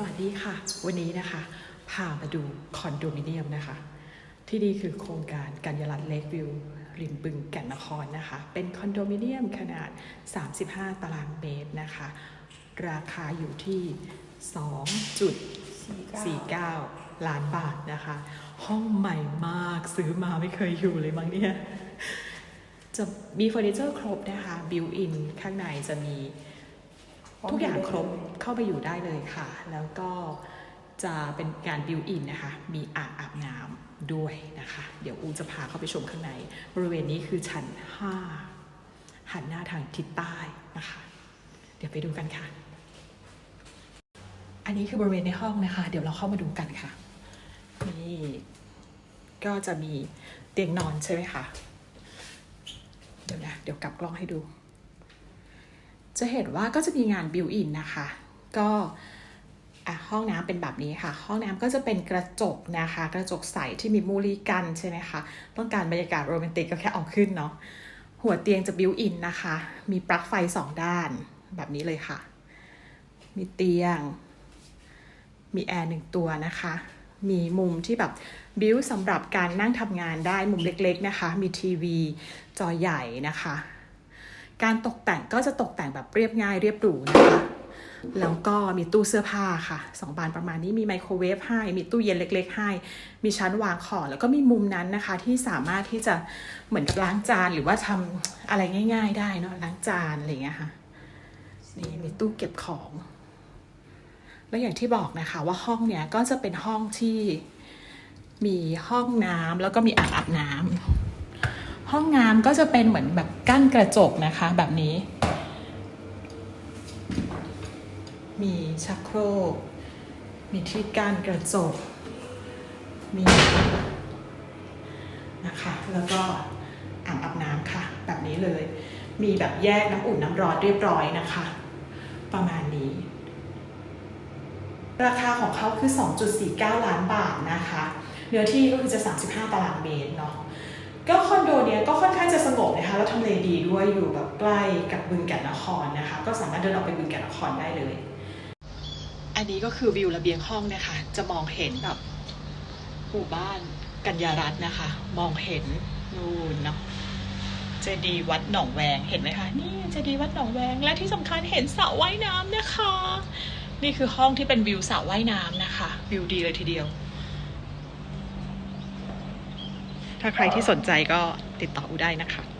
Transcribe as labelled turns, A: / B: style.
A: สวัสดีค่ะ วันนี้นะคะพามาดูคอนโดมิเนียมนะคะ ที่นี่คือโครงการกัญญาลัตน์เลกวิวริมบึงแก่นนครนะคะ เป็นคอนโดมิเนียมขนาด 35 ตารางเมตรนะคะ ราคาอยู่ที่ 2.49 ล้านบาทนะคะ ห้องใหม่มากซื้อมาไม่เคยอยู่เลยมั้งเนี่ยจะมีเฟอร์นิเจอร์ครบนะคะบิวอินข้างในจะมี ทุกอย่างครบเข้าไปอยู่ได้เลยค่ะ แล้วก็จะเป็นการบิวอินนะคะ มีอ่างอาบน้ำด้วยนะคะ เดี๋ยวอูจะพาเข้าไปชมข้างใน บริเวณนี้คือชั้น 5 หันหน้าทางทิศใต้นะคะ เดี๋ยวไปดูกันค่ะ อันนี้คือบริเวณในห้องนะคะ เดี๋ยวเราเข้ามาดูกันค่ะ นี่ ก็จะมีเตียงนอนใช่ไหมคะ เดี๋ยวนะ เดี๋ยวกลับกล้องให้ดู จะเห็นว่าก็จะมีงานบิวอินนะคะ ก็ะห้องน้ำเป็นแบบนี้ค่ะ ห้องน้ำก็จะเป็นกระจกนะคะ กระจกใสที่มีมูลีกันใช่ไหมคะ ต้องการบรรยากาศโรแมนติกก็แค่เอาขึ้นเนาะ หัวเตียงจะบิวอินนะคะ มีปลั๊กไฟสองด้านแบบนี้เลยค่ะ มีเตียง มีแอร์หนึ่งตัวนะคะ มีมุมที่แบบบิวสำหรับการนั่งทำงานได้มุมเล็กๆนะคะ มีทีวีจอใหญ่นะคะ การตกแต่งก็จะตกแต่งแบบเรียบง่ายเรียบหรูนะคะ แล้วก็มีตู้เสื้อผ้าค่ะสองบานประมาณนี้มีไมโครเวฟให้ มีตู้เย็นเล็ก ๆ ให้ มีชั้นวางของแล้วก็มีมุมนั้นนะคะ ที่สามารถที่จะเหมือนล้างจานหรือว่าทำอะไรง่าย ๆ ได้เนาะล้างจานอะไรอย่างเงี้ยค่ะนี่มีตู้เก็บของ แล้วอย่างที่บอกนะคะว่าห้องเนี้ยก็จะเป็นห้องที่มีห้องน้ำแล้วก็มีอ่างอาบน้ำ ห้องน้ำก็จะเป็นเหมือนแบบกั้นกระจกนะคะแบบนี้ มีชักโครก มีที่กั้นกระจก มีนะคะ แล้วก็อ่างอาบน้ำค่ะ แบบนี้เลย มีแบบแยกน้ำอุ่นน้ำร้อนเรียบร้อยนะคะ ประมาณนี้ ราคาของเขาคือ 2.49 ล้านบาทนะคะ เนื้อที่ก็คือจะ 35 ตารางเมตรเนาะ ก็คอนโดเนี้ยก็ค่อนข้างจะสงบนะคะแล้วทำเลดีด้วยอยู่แบบใกล้กับบึงแก่นนครนะคะ ก็สามารถเดินออกไปบึงแก่นนครได้เลย อันนี้ก็คือวิวระเบียงห้องนะคะ จะมองเห็นแบบหมู่บ้านกัญญารัตน์นะคะ มองเห็นนู่นเนาะเจดีย์วัดหนองแวงเห็นไหมคะนี่เจดีย์วัดหนองแวงและที่สำคัญเห็นสระว่ายน้ำนะคะ นี่คือห้องที่เป็นวิวสระว่ายน้ำนะคะ วิวดีเลยทีเดียว ถ้าใครที่สนใจก็ติดต่ออูได้นะคะ